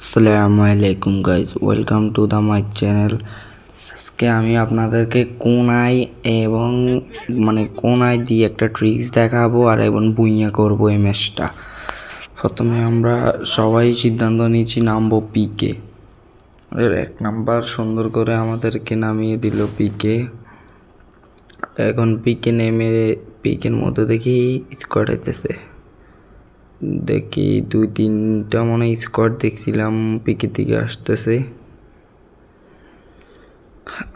আসসালামু আলাইকুম guys welcome to the my channel আজকে আমি আপনাদেরকে কোনায় এবং মানে কোনায় দিয়ে একটা ট্রিক্স দেখাবো আর এবং বুইয়া করব এই ম্যাচটা প্রথমে আমরা সবাই সিদ্ধান্ত নিয়েছি নামবো পিকে এক নাম্বার সুন্দর করে আমাদেরকে নামিয়ে দিল পিকে এখন পিকে নেমে পিকের মধ্যে দেখি স্কোয়াড হইতেছে। দেখি দুই, তিনটা মনে স্কোয়াড দেখছিলাম পিকের দিকে আসতেছে।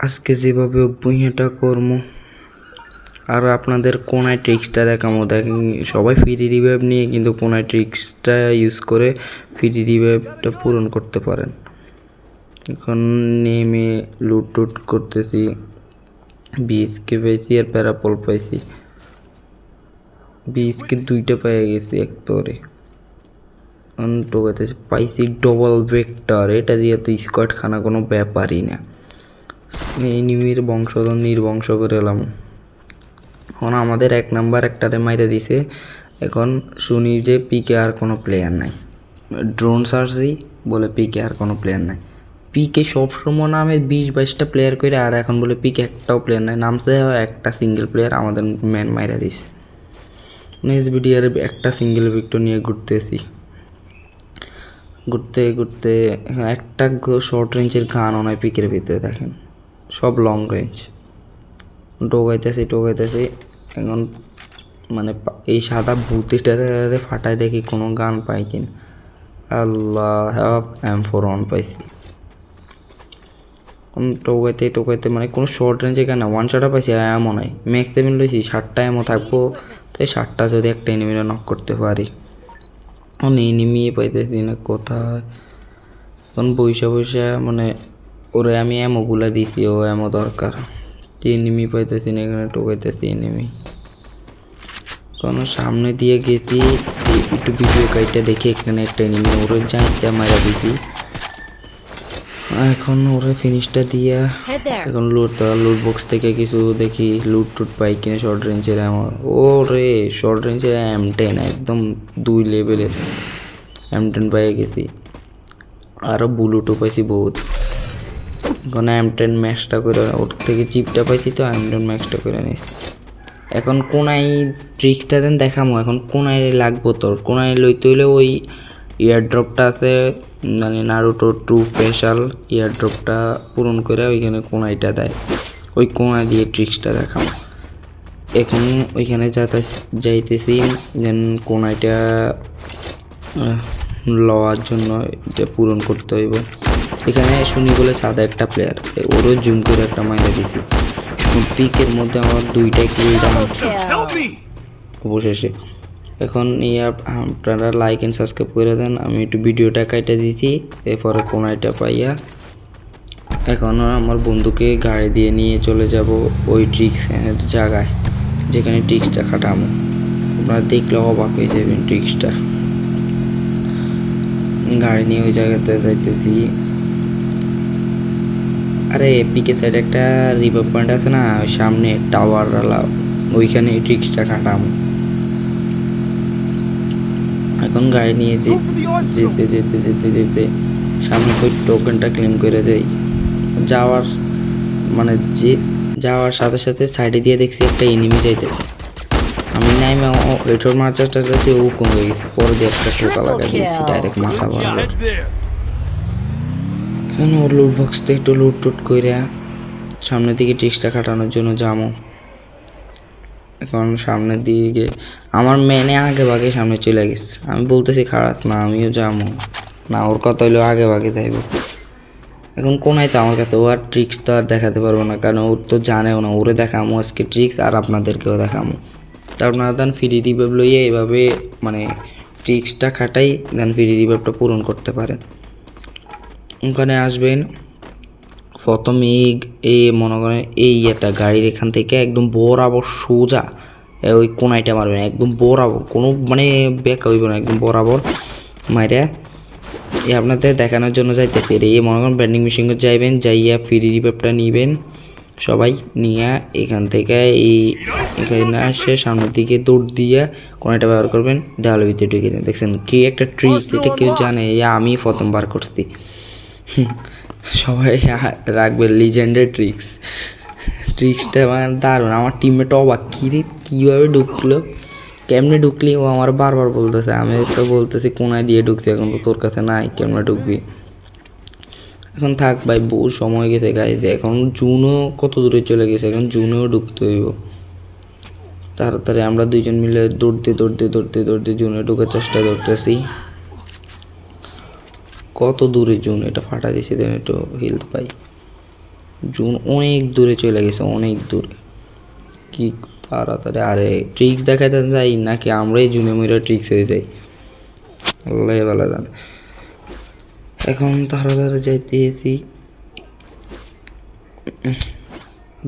আজকে যেভাবে বইয়াটা কর্ম আর আপনাদের কোনায় ট্রিক্সটা দেখামো দেখেন, সবাই ফ্রি রিভাইভ নিয়ে কিন্তু কোনায় ট্রিক্সটা ইউজ করে ফ্রি রিভাইভটা পূরণ করতে পারেন। এখন নেমে লুট টুট করতেছি বিএসকে পাইছি আর প্যারাপল পাইছি। বিএসকে দুইটা পেয়ে গেছি এক তরে। টোকাতে পাইছি ডবল ভেক্টর এটা দিয়ে তো স্কোয়াড খানা কোনো ব্যাপারই না। এনিমির বংশধর নির্বংশ করে এলাম। এখন আমাদের এক নাম্বার একটারে মাইরে দিছে। এখন শুনি যে পিকে আর কোনো প্লেয়ার নাই। ড্রোন সার্চি বলে পিকে আর কোনো প্লেয়ার নাই। পিকে সবসময় নামে বিশ বাইশটা প্লেয়ার করে আর এখন বলে পিকে একটাও প্লেয়ার নাই। নামছে একটা সিঙ্গেল প্লেয়ার আমাদের ম্যান মাইরা দিছে। ভিডিওর একটা সিঙ্গেল ভিক্টর নিয়ে ঘুরতেছি। ঘুরতে ঘুরতে একটা শর্ট রেঞ্জের গানও নয় পিকের ভিতরে দেখেন। সব লং রেঞ্জ টোকাইতেছি টোকাইতেছি এখন মানে এই সাদা ভূতিটারে ফাটায় দেখি কোনো গান পাই কিনা। আল্লাহ হ্যাভ এম ফোর অন পাইছি। টোকাইতে টোকাইতে মানে কোনো শর্ট রেঞ্জে কেন ওয়ান শটা পাইছি এমন নয় ম্যাক্স সেভেন লইছি ষাটটা এমন থাকব। তাই ষাটটা যদি একটা এনিমিটা নক করতে পারি। এখন এনিমি পাইতেছি না, কোথায়? এখন বৈশা বৈশা মানে ওরে আমি এমোগুলা দিছি, ও এমো দরকার। এনিমি পাইতেছি না, এখানে টোকাইতেছি এনিমি কোনো সামনে দিয়ে গেছি একটু ভিডিও কাইটটা দেখি, এখানে একটা এনিমি ওরে জানতে মারা দিছি। এখন ওরে ফিনিশটা দিয়া এখন লুট লুট বক্স থেকে কিছু দেখি লুট টুট পাই কিনা শর্ট রেঞ্জের আমার ও রে শর্ট রেঞ্জের এম টেন একদম দুই লেভেলের এম টেন পাই গেছি। আরও বুলুটও পাইছি বহুত। এখন এম টেন ম্যাক্সটা করে ওর থেকে চিপটা পাইছি তো এম টেন ম্যাক্সটা করে নিয়েছি এখন কোনায় ট্রিক্সটা দেন দেখামো এখন কোনায় লাগবো তোর? কোনায় লইতে হইলে ওই ইয়ারড্রপটা আছে মানে নারুটো টু স্পেশাল ইয়ারড্রপটা পূরণ করে ওইখানে কোনাইটা দেয়। ওই কোনা দিয়ে ট্রিক্সটা দেখামো এখন ওইখানে যাতে যাইতেছি দেন কোনাইটা লওয়ার জন্য এটা পূরণ করতে হইব। এখানে শুনি বলে সাদা একটা প্লেয়ার ওরও জুম করে একটা মাইনে দিছি। পিকের মধ্যে আমার দুইটা কিল. অবশেষে। এখন আপ- আপনারা লাইক এন্ড সাবস্ক্রাইব করে দেন। আমি একটু ভিডিওটা কাইটা দিছি এরপরে কোনাইটা পাইয়া এখন আমার বন্ধুকে গাড়ি দিয়ে নিয়ে চলে যাব ওই ট্রিক্স জায়গায়, যেখানে ট্রিক্সটা খাটামো আপনারা দেখলে অবাক হয়ে যাবেন ট্রিক্সটা গাড়ি নিয়ে ওই জায়গাতে যাইতেছি। আরে পিকে সাইড একটা রিভার পয়েন্ট আছে না সামনে টাওয়ার ওইখানে ট্রিক্সটা কাটামো এখন গাড়ি নিয়ে যে- যেতে যেতে যেতে যেতে সামনে ওই টোকেনটা ক্লেম করে যাই যাওয়ার মানে যে যাওয়ার সাথে সাথে সাইডে দিয়ে দেখছি একটা এনিমি যাইতেছে। আমি নাইমে এটোর মার্চারটা যাচ্ছি ও কমে গেছে। পরে দিয়ে একটা টোকা লাগাই দিয়েছি ডাইরেক্ট মাথা ভালো এখানে ওর লুট বক্সতে একটু লুট টুট কইরা সামনের দিকে ট্রিক্সটা কাটানোর জন্য যাব এখন সামনের দিকে, আমার মেনে আগে ভাগে সামনে চলে গেছে। আমি বলতেছি খারাপ না, আমিও যাব। না, ওর কথা হইল আগে ভাগে যাইব। এখন কোনায় তো আমার কাছে, ও আর ট্রিক্স তো আর দেখাতে পারব না, কারণ ওর তো জানেও না, ওরে দেখামো আজকে ট্রিক্স আর আপনাদেরকেও দেখামো। তা আপনারা দেন ফ্রি রিভাইভ লইয়ে এইভাবে মানে ট্রিক্সটা খাটাই, দেন ফ্রি রিভাইভটা পূরণ করতে পারেন। ওখানে আসবেন প্রথম এই এই মনে করেন এই একটা গাড়ির এখান থেকে একদম বরাবর সোজা ওই কোনাইটা মারবেন, একদম বরাবর, কোনো মানে বেকা হইব না, একদম বরাবর মাইরা। এ আপনাদের দেখানোর জন্য যাইতেছে। এই মনে করেন ব্যান্ডিং মেশিন যাইবেন, যাইয়া ফ্রি রিপেপটা নিবেন সবাই, নিয়ে এখান থেকে এই এখানে আসে, সামনের দিকে দৌড় দিয়ে কোনটা ব্যবহার করবেন দেওয়ালের ভিতরে ঢুকে দেবেন দেখছেন কি একটা ট্রিক্স এটা কেউ জানে আমি প্রথম বার করছি। সবাই রাখবে লিজেন্ডের ট্রিক্স ট্রিক্সটা মানে দারুণ, আমার টিমমেট অবাক। কী রে, কীভাবে ঢুকলো? কেমনে ঢুকলি? ও আমার বারবার বলতেছে, আমি তো বলতেছি কোনায় দিয়ে ঢুকছি, এখন তো তোর কাছে নাই, কেমনে ঢুকবি? এখন থাক ভাই, বহু সময় গেছে গাইজ এখন জুনও কত দূরে চলে গেছে, এখন জুনেও ঢুকতে হইব। তাড়াতাড়ি আমরা দুইজন মিলে দৌড়তে দৌড়তে দৌড়তে দৌড়তে জুনে ঢুকার চেষ্টা করতেছি। কত দূরে জুন, এটা ফাটা দিয়েছে দেন একটু হেলথ পাই। জুন অনেক দূরে চলে গেছে, অনেক দূরে। কি তাড়াতাড়ি, আরে ট্রিক্স দেখাতে যাই, নাকি আমরাই জুনে মরে ট্রিক্স হয়ে যাই? আল্লাহ ভালো জানে। এখন তাড়াতাড়ি যাইতেছি।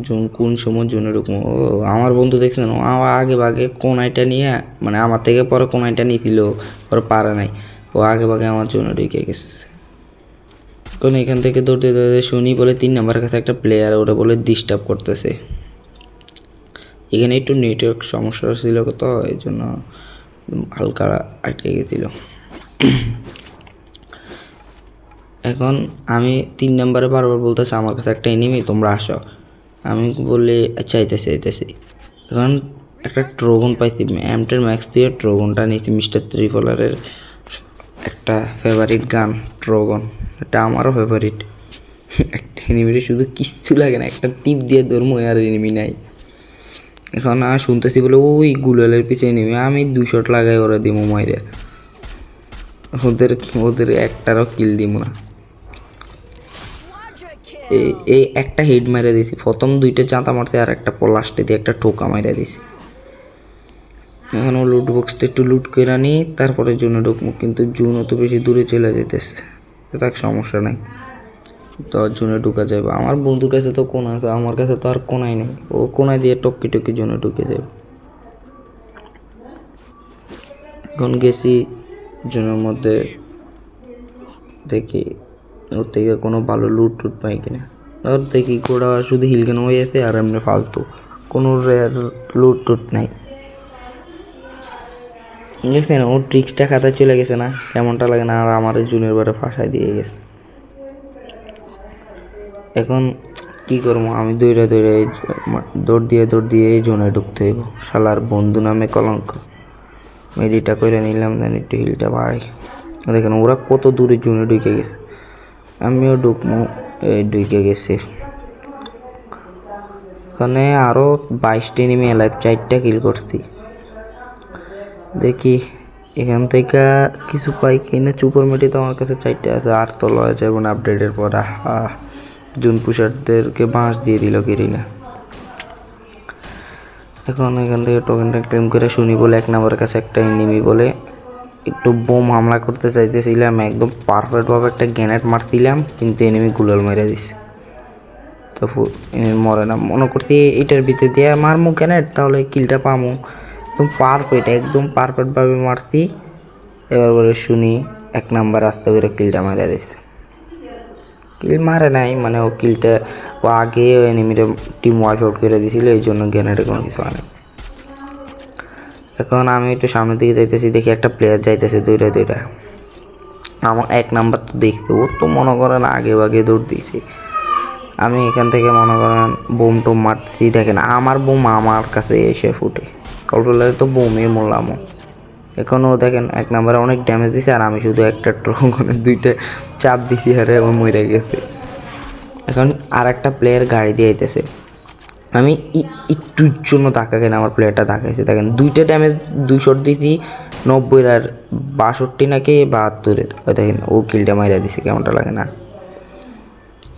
জুন কোন সময় জুনে ঢুকবো ও, আমার বন্ধু দেখছেন আমার আগে ভাগে কোনাইটা নিয়ে মানে আমার থেকে পরে কোনাইটা নিয়েছিল পরে পারে নাই। ও আগে ভাগে আমার জন্য ঢুকে গেছে। কোন এখান থেকে দৌড়তে দৌড়তে শুনি বলে তিন নাম্বার কাছে একটা প্লেয়ার ওটা বলে ডিস্টার্ব করতেছে। এখানে একটু নেটওয়ার্ক সমস্যা ছিল তো, এই জন্য হালকা আটকে গেছিল। এখন আমি তিন নম্বরে বারবার বলতেছি, আমার কাছে একটা এনিমি তোমরা আসো। আমি বললে আচ্ছা আইতেছি আইতেছি। এখন একটা ট্রোগন পাইছি এমটের ম্যাক্স দিয়ে ট্রোগনটা নিয়েছি মিস্টার ত্রিফলারের একটা ফেভারিট গান, ড্রগন। এটা আমারও ফেভারিট একটা এনিমিটা শুধু কিচ্ছু লাগে না, একটা টিপ দিয়ে ধর্ম, আর এনিমি নাই। এখন আর শুনতেছি বলে, ওই গুলালের পিছিয়ে নেমে আমি দুই শট লাগাই ওরা দিমো মাইরে। ওদের ওদের একটারও কিল দিব না। এই একটা হেড মেরে দিছি। প্রথম দুইটা চাঁতা মারছে, আর একটা পলাশটে দিয়ে একটা টোকা মেরে দিছি। এখন ও লুট বক্সটা একটু লুট করে নিই, তারপরে জুনে ঢুকবো। কিন্তু জুন অত বেশি দূরে চলে যেতেছে তাক সমস্যা নাই। তো জুনে ঢুকা যাবে আমার বন্ধুর কাছে তো কোন আছে, আমার কাছে তো আর কোনাই নেই। ও কোনায় দিয়ে টপকি টপকি জুনে ঢুকে যাবে এখন গেছি জুনের মধ্যে দেখি ওর থেকে কোনো ভালো লুট টুট পাই কিনা। ওর দেখি গোড়া শুধু হিলকেন হয়ে আছে আর এমনি ফালতু। কোনো রেয়ার লুট টুট নাই। দেখছেন ওর ট্রিক্সটা খাতায় চলে গেছে না? কেমনটা লাগে না? আর আমার জুনের বারে ফাঁসায় দিয়ে গেছে। এখন কি করব? আমি দৌড়ে দৌড়ে দৌড় দিয়ে দৌড় দিয়ে এই জোনে ঢুকতে হইব। শালার বন্ধু নামে কলঙ্ক। মেডিটা করে নিলাম, দেন একটু হিলটা বাড়াই। দেখেন, ওরা কত দূরে জুনে ঢুকে গেছে। আমিও ঢুকমো, এই ঢুকে গেছে। এখানে আরও বাইশটি নেমে এলাইভ চারটা কিল করছি। দেখি, এখান থেকে কিছু পাই কিনা চুপর মেটি তো আমার কাছে চারটে আছে, আর তো লয় যাবে না আপডেটের পর। জুন পুষারদেরকে বাঁশ দিয়ে দিল কিরিনা এখন এখান থেকে টোকেনটা ক্লেম করে শুনি বলে এক নম্বরের কাছে একটা এনিমি বলে, একটু বোম হামলা করতে চাইতেছিলাম, একদম পারফেক্টভাবে একটা গ্যানেট মারছিলাম, কিন্তু এনিমি গুলাল মেরে দিছে। তো মরে না। মনে করছি এটার ভিতরে দিয়ে মারমু গ্যানেট তাহলে কিলটা পামু। একদম পারফেক্ট একদম পারফেক্টভাবে মারছি। এবার বলে, শুনি, এক নাম্বার আস্তে করে কিলটা মেরে দিছে কিল মারে নাই মানে ও কিলটা ও আগে এনিমিরে টিম ওয়াইফ আউট করে দিছিল এই জন্য গ্যানেটে কোনো কিছু হয় না এখন আমি একটু সামনের দিকে যাইতেছি, দেখি একটা প্লেয়ার যাইতেছে দুইটা দুইটা আমার এক নাম্বার তো দেখছি, ও তো মনে করেন আগে বাগে দৌড় দিয়েছে। আমি এখান থেকে মনে করেন বোম টোম মারতেছি, দেখেন, আমার বোম আমার কাছে এসে ফুটে। অল্প লাগে তো বোমে মরলামও। এখনও দেখেন, এক নম্বরে অনেক ড্যামেজ দিছে আর আমি শুধু একটা ট্রঙ্গনে দুইটা চাপ দিছি হারে ও মরে গেছে। এখন আর একটা প্লেয়ার গাড়ি দিয়ে আইতেছে। আমি একটুর জন্য কেন আমার প্লেয়ারটা ধাক্কাইছে। দেখেন, দুইটা ড্যামেজ দুই শট দিছি নব্বই আর বাষট্টি নাকি বাহাত্তরের। ওই দেখেন, ও কিলটা মাইরা দিছে, কেমনটা লাগে না।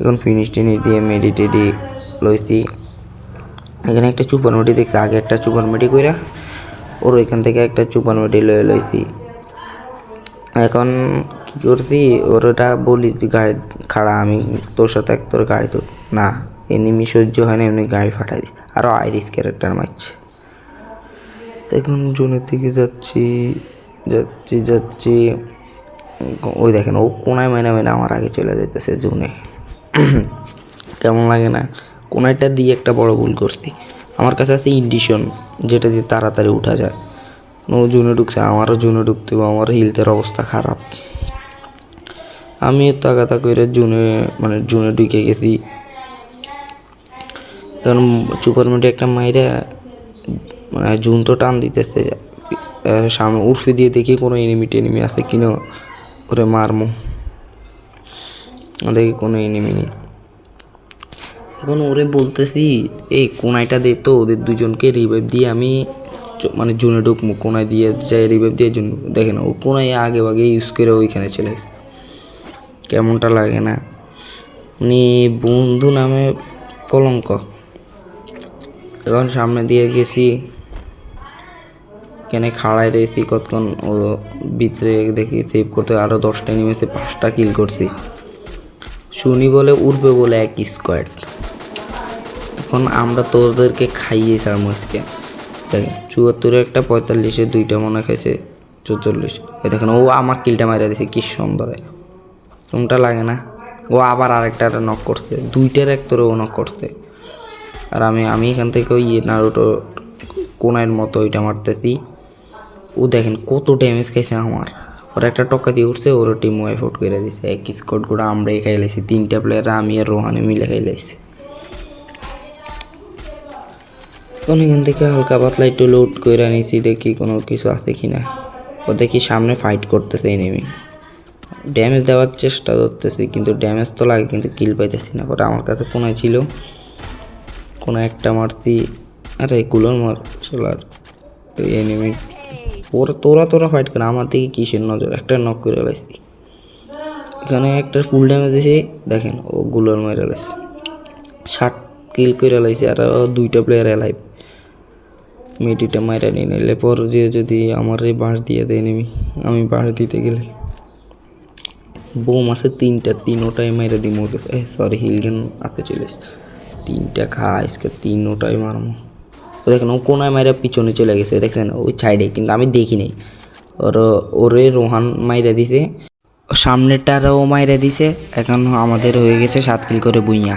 এখন ফিনিশ টিনিশ দিয়ে মেডি টেডি লইছি। এখানে একটা চুপার দেখছি, আগে একটা চুপার কইরা ওর ওইখান থেকে একটা চুপার লয়ে লইছি। এখন কি করছি, ওর ওটা বলি, তুই গাড়ি খাড়া, আমি তোর সাথে এক, তোর গাড়ি তো না এনিমি সহ্য হয় না, এমনি গাড়ি ফাটাই দিস আরও আইরিস ক্যারেক্টার মারছে। এখন জোনের দিকে যাচ্ছি যাচ্ছি যাচ্ছি। ওই দেখেন, ও কোনায় মাইনা মাইনা আমার আগে চলে যেতেছে জোনে। কেমন লাগে না? কোনো একটা দিয়ে একটা বড় ভুল করছি। আমার কাছে আছে ইন্ডিশন, যেটা দিয়ে তাড়াতাড়ি উঠা যায়। ও জুনে ঢুকছে, আমারও জুনে ঢুকতে হবে, আমার হিলথের অবস্থা খারাপ। আমি তাগাতা করে জুনে মানে জুনে ঢুকে গেছি। কারণ সুপারমেন্টে একটা মাইরা মানে জুন তো টান দিতেছে সামনে উর্ফি দিয়ে দেখি কোনো এনিমি টেনিমি আছে কিনা, ওরে মারমু। দেখি কোনো এনিমি নেই। এখন ওরে বলতেছি, এই কোনাইটা দে তো, ওদের দুজনকে রিভাইভ দিয়ে আমি মানে জুনে ঢুকমু, কোনায় দিয়ে যাই রিভাইভ দিয়ে জুন দেখে না ও কোনায় আগে আগে ইউজ করে ওইখানে চলে গেছে। কেমনটা লাগে না? উনি বন্ধু নামে কলঙ্ক। এখন সামনে দিয়ে গেছি। কেনে খাড়ায় রয়েছি, কতক্ষণ ও ভিতরে দেখি সেভ করতে আরও দশটা নেমেছে, পাঁচটা কিল করছি। শুনি বলে উঠবে বলে এক স্কোয়াড এখন আমরা তোদেরকে খাইয়ে ছাড় আজকে। দেখেন চুয়াত্তরে একটা পঁয়তাল্লিশে দুইটা মনে খাইছে, চৌচল্লিশ। ওই দেখেন, ও আমার কিলটা মারা দিছে, কি সুন্দর। কোনটা লাগে না? ও আবার আরেকটা নক করছে। দুইটার এক তোরে ও নক করছে। আর আমি আমি এখান থেকে ওই নারুটো কোনার মতো ওইটা মারতেছি। ও দেখেন, কত ড্যামেজ খাইছে আমার। ওর একটা টক্কা দিয়ে উঠছে ওর টিম ওয়াইফ আউট করে দিছে। এক স্কোয়াড করে আমরাই খাই লাইছি তিনটা প্লেয়ার আমি আর রোহানে মিলে খাই তখন এখান থেকে হালকা পাতলা একটু লোড করে নিয়েছি দেখি কোনো কিছু আছে কি না ও দেখি সামনে ফাইট করতেছে এনিমি ড্যামেজ দেওয়ার চেষ্টা করতেছি, কিন্তু ড্যামেজ তো লাগে, কিন্তু কিল পাইতেছি না। ওটা আমার কাছে কোনায় ছিল, কোনো একটা মারছি। আরে, গুলোর মার চলার এনিমি ওরা তোরা তোরা ফাইট করে, আমার দিকে কিসের নজর? একটা নক করে লাইছি। এখানে একটা ফুল ড্যামেজ দিয়েছি দেখেন, ও গুলোর মারে লাইছে। ষাট কিল করে লাইছে, আর দুইটা প্লেয়ার এলাইভ মেডিটা মাইরা নিয়ে নিলে, পর দিয়ে যদি আমার এই বাঁশ দিয়ে দেয় নেমি, আমি বাঁশ দিতে গেলে। বোম আছে তিনটা তিনোটাই মাইরা দিই মোর কাছে। সরি হিলগেন আতে চলে। তিনটা খা, আজকে তিনোটাই মারমো। ও দেখেন, ও কোনায় মাইরা পিছনে চলে গেছে, দেখছেন? ওই সাইডে কিন্তু আমি দেখি নাই। ওর, ওরে রোহান মাইরা দিছে, সামনেরটারও মাইরা দিছে, এখন আমাদের হয়ে গেছে সাত কিল করে বুইয়া।